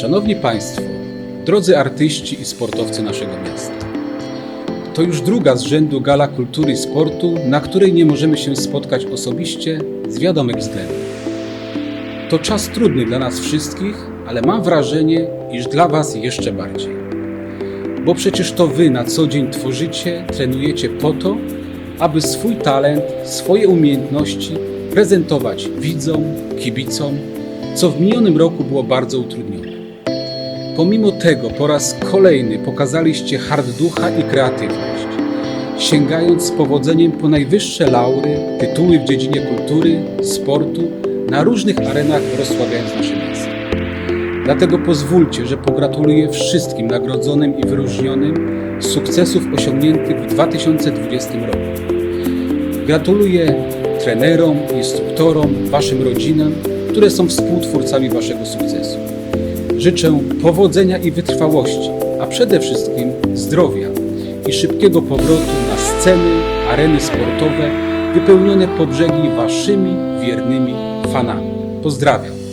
Szanowni Państwo, drodzy artyści i sportowcy naszego miasta. To już druga z rzędu gala kultury i sportu, na której nie możemy się spotkać osobiście z wiadomych względów. To czas trudny dla nas wszystkich, ale mam wrażenie, iż dla Was jeszcze bardziej. Bo przecież to Wy na co dzień tworzycie, trenujecie po to, aby swój talent, swoje umiejętności prezentować widzom, kibicom, co w minionym roku było bardzo utrudnione. Pomimo tego po raz kolejny pokazaliście hard ducha i kreatywność, sięgając z powodzeniem po najwyższe laury, tytuły w dziedzinie kultury, sportu, na różnych arenach rozsławiając nasze miasto. Dlatego pozwólcie, że pogratuluję wszystkim nagrodzonym i wyróżnionym sukcesów osiągniętych w 2020 roku. Gratuluję trenerom, instruktorom, Waszym rodzinom, które są współtwórcami Waszego sukcesu. Życzę powodzenia i wytrwałości, a przede wszystkim zdrowia i szybkiego powrotu na sceny, areny sportowe wypełnione po brzegi Waszymi wiernymi fanami. Pozdrawiam.